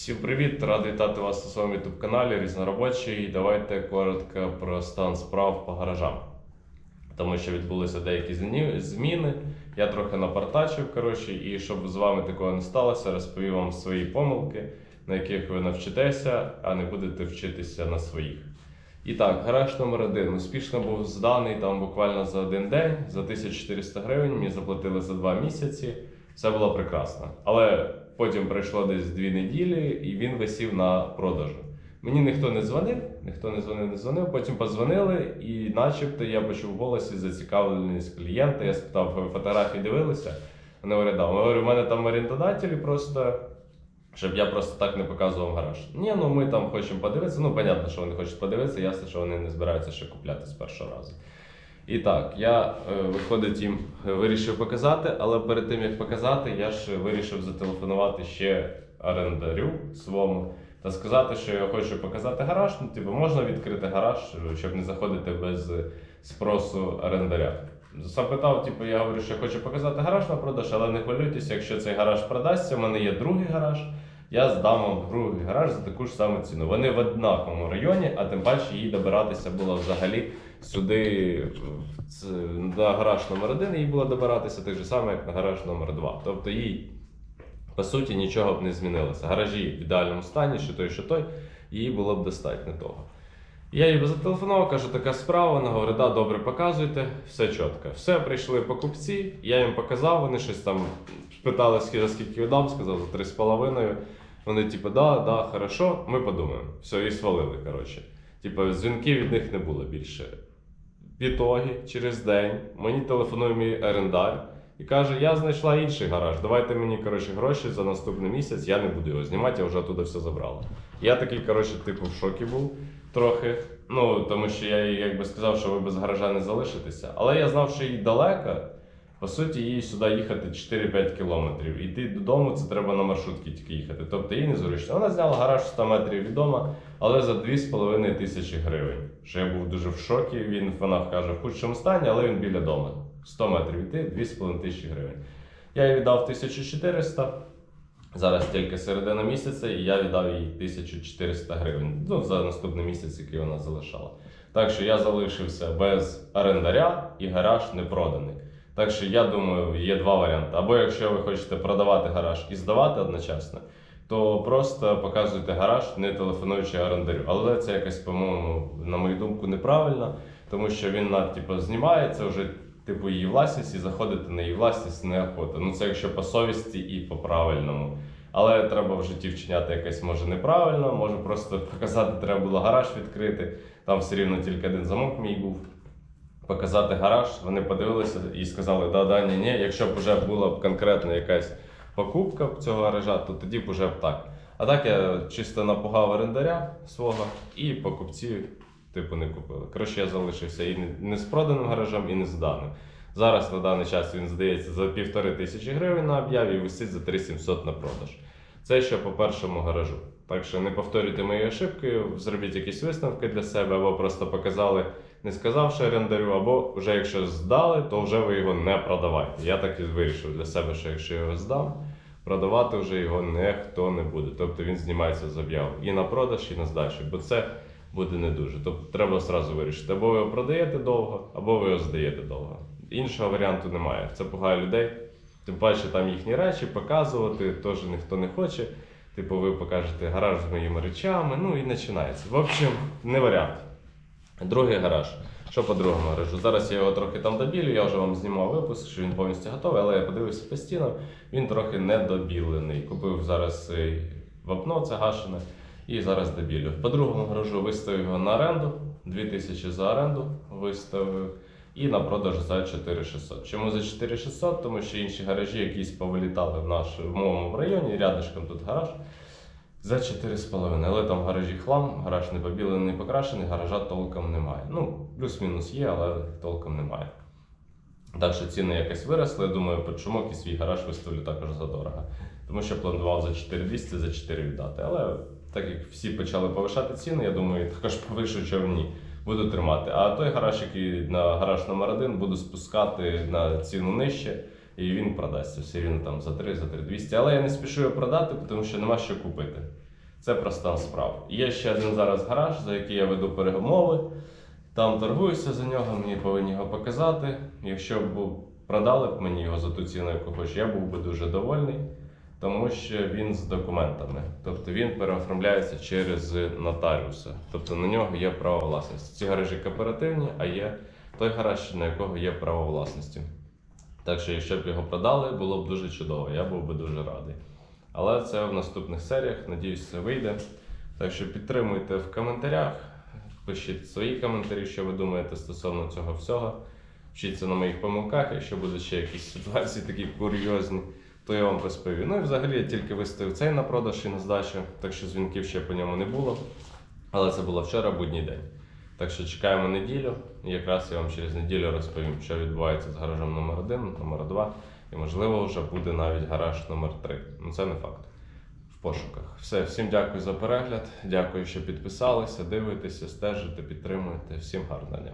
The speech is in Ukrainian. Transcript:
Всім привіт! Радий вітати вас на своєму youtube каналі Різноробочий. Давайте коротко про стан справ по гаражам. Тому що відбулися деякі зміни. Я трохи напартачив, коротше, і щоб з вами такого не сталося, розповім вам свої помилки, на яких ви навчитеся, а не будете вчитися на своїх. І так, гараж номер один успішно був зданий там буквально за один день, за 1400 гривень. Мені заплатили за два місяці. Все було прекрасно. Але потім пройшло десь дві неділі, і він висів на продажу. Мені ніхто не дзвонив, ніхто не дзвонив, не дзвонив. Потім подзвонили, і начебто я почув в голосі зацікавленість клієнта. Я спитав, фотографії дивилися? Вони говорять, да. Говорю, у мене там орендодателі просто. Щоб я просто так не показував гараж. Ні, ну ми там хочемо подивитися. Ну, понятно, що вони хочуть подивитися, ясно, що вони не збираються ще купляти з першого разу. І так, я е, виходить їм е, вирішив показати, але перед тим як показати, я ж вирішив зателефонувати ще орендарю своєму та сказати, що я хочу показати гараж. Ну, типу, можна відкрити гараж, е, щоб не заходити без спросу орендаря. Запитав, типу, я говорю, що я хочу показати гараж на продаж, але не хвилюйтесь, якщо цей гараж продасться, в мене є другий гараж. Я здам вам другий гараж за таку ж саму ціну. Вони в однаковому районі, а тим паче їй добиратися було взагалі сюди на гараж номер 1 їй було добиратися так же саме, як на гараж номер 2 Тобто їй, по суті, нічого б не змінилося. Гаражі в ідеальному стані, що той, що той, їй було б достатньо того. Я їй зателефонував, кажу, така справа. Вона говорить, да, добре, показуйте, все чітко. Все, прийшли покупці, я їм показав, вони щось там питали, скільки- за скільки віддам, сказав за 3,5. Вони, типу, да, да, хорошо, ми подумаємо. Все, і свалили, коротше. Типу, дзвінків від них не було більше. В ітогі, через день, мені телефонує мій орендар і каже: Я знайшла інший гараж. Давайте мені коротше, гроші за наступний місяць, я не буду його знімати, я вже туди все забрала. Я такий, коротше, типу, в шокі був трохи. Ну, тому що я їй якби сказав, що ви без гаража не залишитеся. Але я знав, що їй далеко. По суті, їй сюди їхати 4-5 кілометрів. Іти додому це треба на маршрутці тільки їхати. Тобто їй незручно. Вона зняла гараж 100 метрів від дому, але за 2,5 тисячі гривень. Що я був дуже в шокі. Він вона каже в худшому стані, але він біля дому. 100 метрів іти, 2,5 тисячі гривень. Я їй віддав 1400. Зараз тільки середина місяця, і я віддав їй 1400 гривень. Ну, за наступний місяць, який вона залишала. Так що я залишився без орендаря і гараж не проданий. Так що я думаю, є два варіанти. Або якщо ви хочете продавати гараж і здавати одночасно, то просто показуйте гараж, не телефонуючи орендарю. Але це якось, по-моєму, на мою думку, неправильно, тому що він типу, знімає, це вже типу її власність, і заходити на її власність неохота. Ну це якщо по совісті і по правильному. Але треба в житті вчиняти якось може неправильно, може просто показати, треба було гараж відкрити. Там все рівно тільки один замок мій був. Показати гараж, вони подивилися і сказали, да, да, ні, ні. Якщо б вже була б конкретна якась покупка цього гаража, то тоді б вже б так. А так я чисто напугав орендаря свого і покупці, типу, не купили. Коротше, я залишився і не- з проданим гаражем, і не зданим. Зараз на даний час він здається за півтори тисячі гривень на об'яві і висить за 3700 на продаж. Це ще по першому гаражу. Так що не повторюйте мої ошибки, зробіть якісь висновки для себе, або просто показали, не сказавши орендарю, або вже якщо здали, то вже ви його не продавайте. Я так і вирішив для себе, що якщо я його здам, продавати вже його ніхто не буде. Тобто він знімається з об'яв і на продаж, і на здачу, бо це буде не дуже. Тобто треба одразу вирішити, або ви його продаєте довго, або ви його здаєте довго. Іншого варіанту немає. Це пугає людей. Тим паче там їхні речі показувати теж ніхто не хоче. Типу, ви покажете гараж з моїми речами, ну і починається. В общем, не варіант. Другий гараж. Що по другому гаражу? Зараз я його трохи там добілю, я вже вам знімав випуск, що він повністю готовий, але я подивився постійно, він трохи недобілений. Купив зараз вапно, це гашене, і зараз добілю. По другому гаражу виставив його на оренду, 2000 за оренду виставив. І на продаж за 4600. Чому за 4600? Тому що інші гаражі якісь повилітали в наш в районі, рядышком тут гараж. За 4,5. Але там в гаражі хлам, гараж не побілений, не покрашений, гаража толком немає. Ну, плюс-мінус є, але толком немає. Так що ціни якось виросли. Я думаю, по чумок і свій гараж виставлю також за дорого. Тому що планував за 4200, за 4 віддати. Але так як всі почали повишати ціни, я думаю, також повишу човні. Буду тримати. А той гараж, який на гараж номер 1 буду спускати на ціну нижче, і він продасться все рівно там за 3, за 3 200. Але я не спішу його продати, тому що нема що купити. Це про стан справ. Є ще один зараз гараж, за який я веду перемови. Там торгуюся за нього, мені повинні його показати. Якщо б продали б мені його за ту ціну, яку хочу, я був би дуже довольний, тому що він з документами. Тобто він переоформляється через нотаріуса. Тобто на нього є право власності. Ці гаражі кооперативні, а є той гараж, на якого є право власності. Так що, якщо б його продали, було б дуже чудово, я був би дуже радий. Але це в наступних серіях, надіюсь, це вийде. Так що підтримуйте в коментарях, пишіть свої коментарі, що ви думаєте стосовно цього всього. Вчіться на моїх помилках, якщо будуть ще якісь ситуації такі курйозні, то я вам розповім. Ну і взагалі я тільки виставив цей на продаж і на здачу, так що дзвінків ще по ньому не було. Але це було вчора, будній день. Так що чекаємо неділю, і якраз я вам через неділю розповім, що відбувається з гаражем номер 1 номер 2 і можливо вже буде навіть гараж номер 3 Ну це не факт. В пошуках. Все, всім дякую за перегляд. Дякую, що підписалися, дивитеся, стежите, підтримуєте. Всім гарного дня.